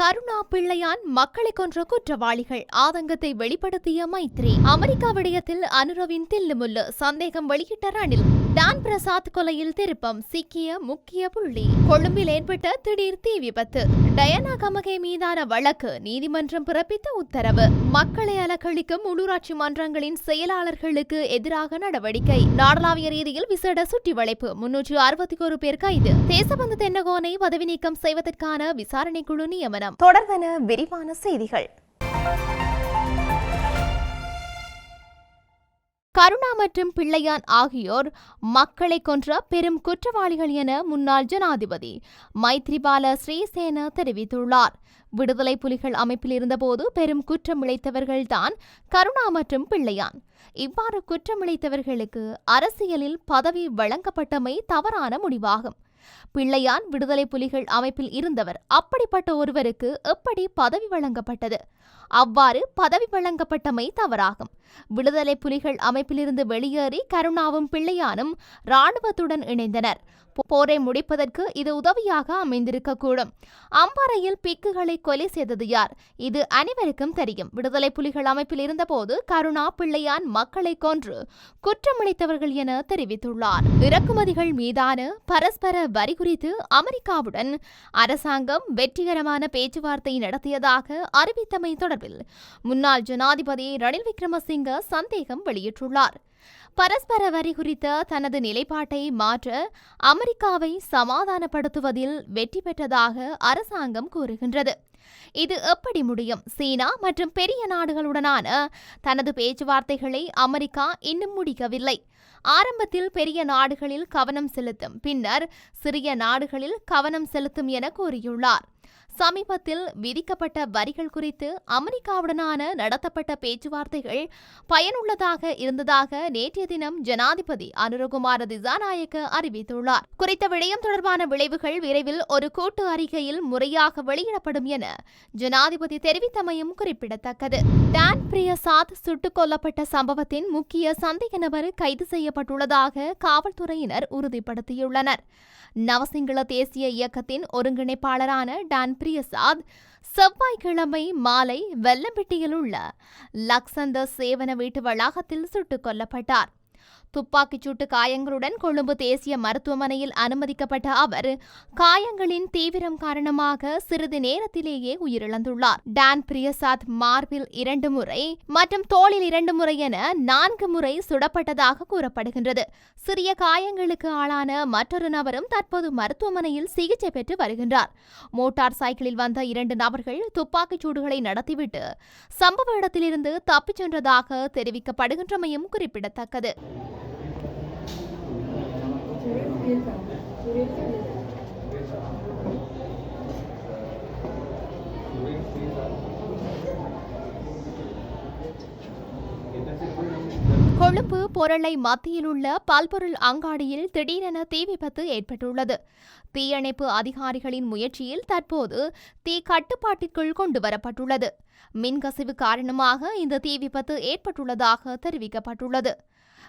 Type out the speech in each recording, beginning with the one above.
கருணா பிள்ளையான் மக்களை கொன்ற குற்றவாளிகள். ஆதங்கத்தை வெளிப்படுத்திய மைத்ரி. அமெரிக்கா விடயத்தில் அனுரவின் தில்லுமுல்லு சந்தேகம் வெளியிட்ட ரணில். டான் பிரசாத் கொலையில் திருப்பம் சிக்கிய முக்கிய புள்ளி. கொழும்பில் ஏற்பட்ட திடீர் தீ விபத்து. டயனா கமகே மீதான வழக்கு நீதிமன்றம் பிறப்பித்த உத்தரவு. மக்களை அலக்களிக்கும் உள்ளூராட்சி மன்றங்களின் செயலாளர்களுக்கு எதிராக நடவடிக்கை. நாடளாவிய ரீதியில் விசேட சுற்றி வளைப்பு முன்னூற்று அறுபத்தி ஒரு பேர் கைது. தேசபந்து தென்னகோனை பதவி நீக்கம் செய்வதற்கான விசாரணை குழு நியமனம். தொடர்வன விரிவான செய்திகள். கருணா மற்றும் பிள்ளையான் ஆகியோர் மக்களை கொன்ற பெரும் குற்றவாளிகள் என முன்னாள் ஜனாதிபதி மைத்ரிபால ஸ்ரீசேன தெரிவித்துள்ளார். விடுதலை புலிகள் அமைப்பில் இருந்தபோது பெரும் குற்றமிழைத்தவர்கள்தான் கருணா மற்றும் பிள்ளையான். இவ்வாறு குற்றமிழைத்தவர்களுக்கு அரசியலில் பதவி வழங்கப்பட்டமை தவறான முடிவாகும். பிள்ளையான் விடுதலை புலிகள் அமைப்பில் இருந்தவர். அப்படிப்பட்ட ஒருவருக்கு எப்படி பதவி வழங்கப்பட்டது? அவ்வாறு பதவி வழங்கப்பட்டமை தவறாகும். விடுதலை புலிகள் அமைப்பிலிருந்து வெளியேறி கருணாவும் பிள்ளையானும் இராணுவத்துடன் இணைந்தனர். போரை முடிப்பதற்கு இது உதவியாக அமைந்திருக்கக்கூடும். அம்பாறையில் பிக்குகளை கொலை செய்தது யார்? இது அனைவருக்கும் தெரியும். விடுதலை புலிகள் அமைப்பில் இருந்தபோது கருணா பிள்ளையான் மக்களை கொன்று குற்றமளித்தவர்கள் என தெரிவித்துள்ளார். இறக்குமதிகள் மீதான பரஸ்பர வரி குறித்து அமெரிக்காவுடன் அரசாங்கம் வெற்றிகரமான பேச்சுவார்த்தை நடத்தியதாக அறிவித்தமை தொடர்பில் முன்னாள் ஜனாதிபதி ரணில் விக்ரமசிங்க சந்தேகம் வெளியிட்டுள்ளார். பரஸ்பர வரி குறித்த தனது நிலைப்பாட்டை மாற்ற அமெரிக்காவை சமாதானப்படுத்துவதில் வெற்றி பெற்றதாக அரசாங்கம் கூறுகின்றது. இது எப்படி முடியும்? சீனா மற்றும் பெரிய நாடுகளுடனான தனது பேச்சுவார்த்தைகளை அமெரிக்கா இன்னும் முடிக்கவில்லை. ஆரம்பத்தில் பெரிய நாடுகளில் கவனம் செலுத்தும். பின்னர் சிறிய நாடுகளில் கவனம் செலுத்தும் என கூறியுள்ளார். சமீபத்தில் விதிக்கப்பட்ட வரிகள் குறித்து அமெரிக்காவுடனான நடத்தப்பட்ட பேச்சுவார்த்தைகள் பயனுள்ளதாக இருந்ததாக நேற்றைய தினம் ஜனாதிபதி அனுரகுமார திசாநாயக்க அறிவித்துள்ளார். குறித்த விடயம் தொடர்பான விளைவுகள் விரைவில் ஒரு கூட்டு அறிக்கையில் முறையாக வெளியிடப்படும் என ஜனாதிபதி தெரிவித்தமையும் குறிப்பிடத்தக்கது. டான் பிரியசாத் சுட்டுக் கொல்லப்பட்ட சம்பவத்தின் முக்கிய சந்தேக நபர் கைது செய்யப்பட்டுள்ளதாக காவல்துறையினர் உறுதிப்படுத்தியுள்ளனர். நவசிங்கள தேசிய இயக்கத்தின் ஒருங்கிணைப்பாளரான டான் பிரியசாத் செவ்வாய்க்கிழமை மாலை வெள்ளம்பட்டியில் உள்ள லக்சந்தர் சேவன வீட்டு வளாகத்தில் சுட்டுக் கொல்லப்பட்டார். துப்பாக்கிச் சூட்டு காயங்களுடன் கொழும்பு தேசிய மருத்துவமனையில் அனுமதிக்கப்பட்ட அவர் காயங்களின் தீவிரம் காரணமாக சிறிது நேரத்திலேயே உயிரிழந்துள்ளார். டான் பிரியசாத் மார்பில் இரண்டு முறை மற்றும் தோளில் இரண்டு முறை என நான்கு முறை சுடப்பட்டதாக கூறப்படுகின்றது. சிறிய காயங்களுக்கு ஆளான மற்றொரு நபரும் தற்போது மருத்துவமனையில் சிகிச்சை பெற்று வருகின்றார். மோட்டார் சைக்கிளில் வந்த இரண்டு நபர்கள் துப்பாக்கிச் சூடுகளை நடத்திவிட்டு சம்பவ இடத்திலிருந்து தப்பிச் சென்றதாக தெரிவிக்கப்படுகின்றமையும் குறிப்பிடத்தக்கது. கொழும்பு பொருளை மத்தியில் உள்ள பல்பொருள் அங்காடியில் திடீரென தீ விபத்து ஏற்பட்டுள்ளது. தீயணைப்பு அதிகாரிகளின் முயற்சியில் தற்போது தீ கட்டுப்பாட்டிற்குள் கொண்டு வரப்பட்டுள்ளது மின்கசிவு காரணமாக இந்த தீ விபத்து ஏற்பட்டுள்ளதாக தெரிவிக்கப்பட்டுள்ளது.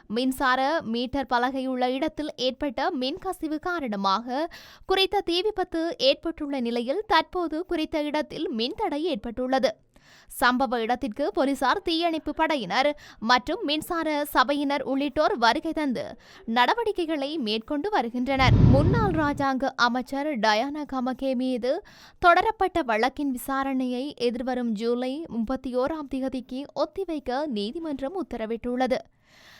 மின்சார மீட்டர் பலகையுள்ள இடத்தில் ஏற்பட்ட மின்கசிவு காரணமாக குறித்த தீ விபத்து ஏற்பட்டுள்ள நிலையில் தற்போது குறித்த இடத்தில் மின்தடை ஏற்பட்டுள்ளது. சம்பவ இடத்திற்கு போலீசார் தீயணைப்பு படையினர் மற்றும் மின்சார சபையினர் உள்ளிட்டோர் வருகை தந்து நடவடிக்கைகளை மேற்கொண்டு வருகின்றனர். முன்னாள் ராஜாங்க அமைச்சர் டயானா கமகே மீது தொடரப்பட்ட வழக்கின் விசாரணையை எதிர்வரும் ஜூலை முப்பத்தி ஓராம் தேதிக்கு ஒத்திவைக்க நீதிமன்றம் உத்தரவிட்டுள்ளது.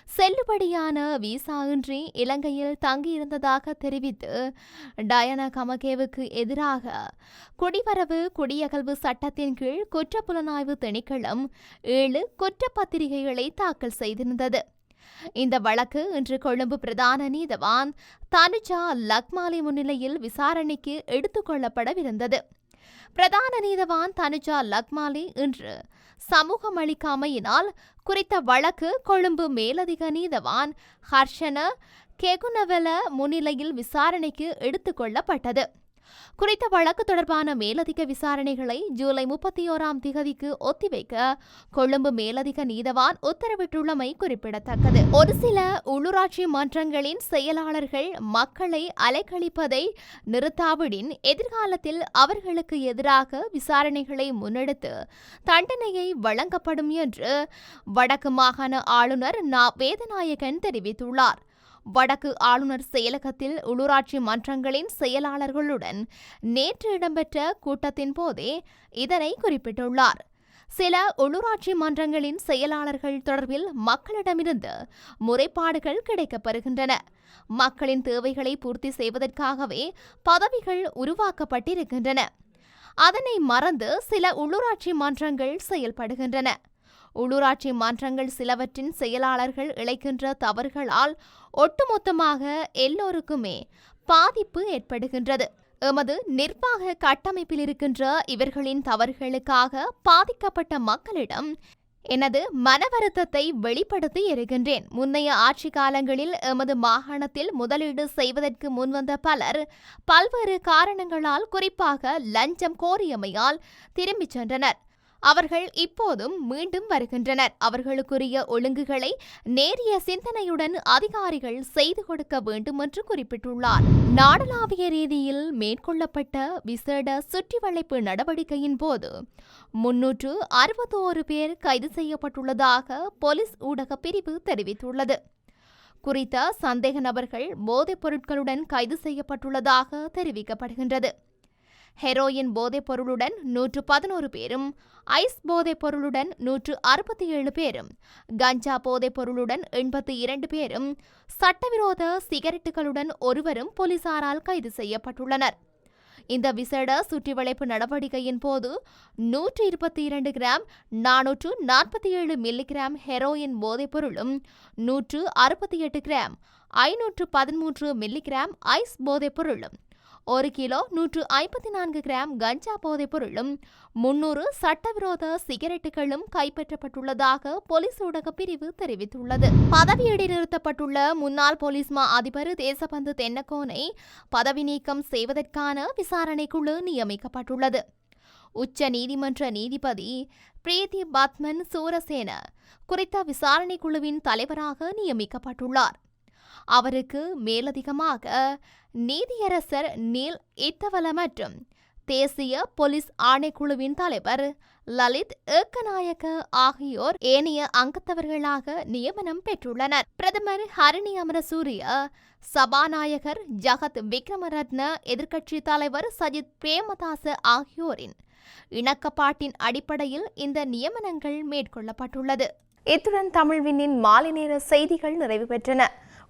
செல்லுபடியான விசா இன்றி இலங்கையில் தங்கியிருந்ததாக தெரிவித்து டயனா கமகேவுக்கு எதிராக குடிவரவு குடியகல்வு சட்டத்தின் கீழ் குற்றப்புலனாய்வு திணைக்களம் ஏழு குற்றப்பத்திரிகைகளை தாக்கல் செய்திருந்தது. இந்த வழக்கு இன்று கொழும்பு பிரதான நீதவான் தனுஜா லக்மாலி முன்னிலையில் விசாரணைக்கு எடுத்துக்கொள்ளப்படவிருந்தது பிரதான நீதவான் தனுஜா லக்மாலி இன்று சமூகம் அளிக்காமையினால் குறித்த வழக்கு கொழும்பு மேலதிக நீதவான் ஹர்ஷன கெகுனவெல முன்னிலையில் விசாரணைக்கு எடுத்துக்கொள்ளப்பட்டது குறித்த வழக்கு தொடர்பான மேலதிக விசாரணைகளை ஜூலை முப்பத்தி ஓராம் திகதிக்கு ஒத்திவைக்க கொழும்பு மேலதிக நீதவான் உத்தரவிட்டுள்ளமை குறிப்பிடத்தக்கது. ஒரு சில உள்ளூராட்சி மன்றங்களின் செயலாளர்கள் மக்களை அலைக்கழிப்பதை நிறுத்தாவிடின் எதிர்காலத்தில் அவர்களுக்கு எதிராக விசாரணைகளை முன்னெடுத்து தண்டனையை வழங்கப்படும் என்று வடக்கு மாகாண ஆளுநர் நா. வேதநாயகன் தெரிவித்துள்ளார். வடக்கு ஆளுநர் செயலகத்தில் உள்ளூராட்சி மன்றங்களின் செயலாளர்களுடன் நேற்று இடம்பெற்ற கூட்டத்தின் போதே இதனை குறிப்பிட்டுள்ளார். சில உள்ளூராட்சி மன்றங்களின் செயலாளர்கள் தொடர்பில் மக்களிடமிருந்து முறைப்பாடுகள் கிடைக்கப்பெறுகின்றன மக்களின் தேவைகளை பூர்த்தி செய்வதற்காகவே பதவிகள் உருவாக்கப்பட்டிருக்கின்றன. அதனை மறந்து சில உள்ளூராட்சி மன்றங்கள் செயல்படுகின்றன. உள்ளூராட்சி மன்றங்கள் சிலவற்றின் செயலாளர்கள் இழைக்கின்ற தவறுகளால் ஒட்டுமொத்தமாக எல்லோருக்குமே பாதிப்பு ஏற்படுகின்றது. எமது நிர்வாக கட்டமைப்பில் இருக்கின்ற இவர்களின் தவறுகளுக்காக பாதிக்கப்பட்ட மக்களிடம் எனது மனவருத்தத்தை வெளிப்படுத்தி இருக்கின்றேன். முன்னைய ஆட்சி காலங்களில் எமது மாகாணத்தில் முதலீடு செய்வதற்கு முன்வந்த பலர் பல்வேறு காரணங்களால் குறிப்பாக லஞ்சம் கோரியமையால் திரும்பிச் சென்றனர். அவர்கள் இப்போதும் மீண்டும் வருகின்றனர். அவர்களுக்குரிய ஒழுங்குகளை நேரிய சிந்தனையுடன் அதிகாரிகள் செய்து கொடுக்க வேண்டும் என்று குறிப்பிட்டுள்ளார். நாடளாவிய ரீதியில் மேற்கொள்ளப்பட்ட விசேட சுற்றிவளைப்பு நடவடிக்கையின் போது முன்னூற்று அறுபத்தோரு பேர் கைது செய்யப்பட்டுள்ளதாக போலீஸ் ஊடக பிரிவு தெரிவித்துள்ளது. குறித்த சந்தேக நபர்கள் போதைப் பொருட்களுடன் கைது செய்யப்பட்டுள்ளதாக தெரிவிக்கப்படுகின்றது. ஹெரோயின் போதைப் பொருளுடன் நூற்று பதினோரு பேரும் ஐஸ் போதைப் பொருளுடன் நூற்று அறுபத்தி ஏழு பேரும் கஞ்சா போதைப் பொருளுடன் எண்பத்தி இரண்டு பேரும் சட்டவிரோத சிகரெட்டுகளுடன் ஒருவரும் போலீசாரால் கைது செய்யப்பட்டுள்ளனர். இந்த விசேட சுற்றிவளைப்பு நடவடிக்கையின் போது நூற்று இருபத்தி இரண்டு கிராம் நானூற்று நாற்பத்தி ஏழு மில்லிகிராம் ஹெரோயின் போதைப் பொருளும் நூற்று அறுபத்தி எட்டு கிராம் ஐநூற்று பதிமூன்று மில்லிகிராம் ஐஸ் போதைப் பொருளும் ஒரு கிலோ நூற்று ஐம்பத்தி நான்கு கிராம் கஞ்சா போதைப் பொருளும் முன்னூறு சட்டவிரோத சிகரெட்டுகளும் கைப்பற்றப்பட்டுள்ளதாக போலீஸ் ஊடக பிரிவு தெரிவித்துள்ளது. பதவி இடைநிறுத்தப்பட்டுள்ள முன்னாள் போலீஸ் மா அதிபர் தேசபந்து தென்னக்கோனை பதவி நீக்கம் செய்வதற்கான விசாரணைக்குழு நியமிக்கப்பட்டுள்ளது. உச்ச நீதிமன்ற நீதிபதி பிரீத்தி பத்மன் சூரசேன குறித்த விசாரணைக்குழுவின் தலைவராக நியமிக்கப்பட்டுள்ளார். அவருக்கு மேலதிகமாக நீதியரசர் நீல் இத்தவல மற்றும் தேசிய போலீஸ் ஆணைக்குழுவின் தலைவர் லலித் ஏக்கநாயக்க ஆகியோர் ஏனைய அங்கத்தவர்களாக நியமனம் பெற்றுள்ளனர். பிரதமர் ஹரிணி அமரசூரிய சபாநாயகர் ஜகத் விக்ரமரத்ன எதிர்க்கட்சி தலைவர் சஜித் பிரேமதாச ஆகியோரின் இணக்கப்பாட்டின் அடிப்படையில் இந்த நியமனங்கள் மேற்கொள்ளப்பட்டுள்ளது. இத்துடன் தமிழ்வினின் மாலை நேர செய்திகள் நிறைவு பெற்றன.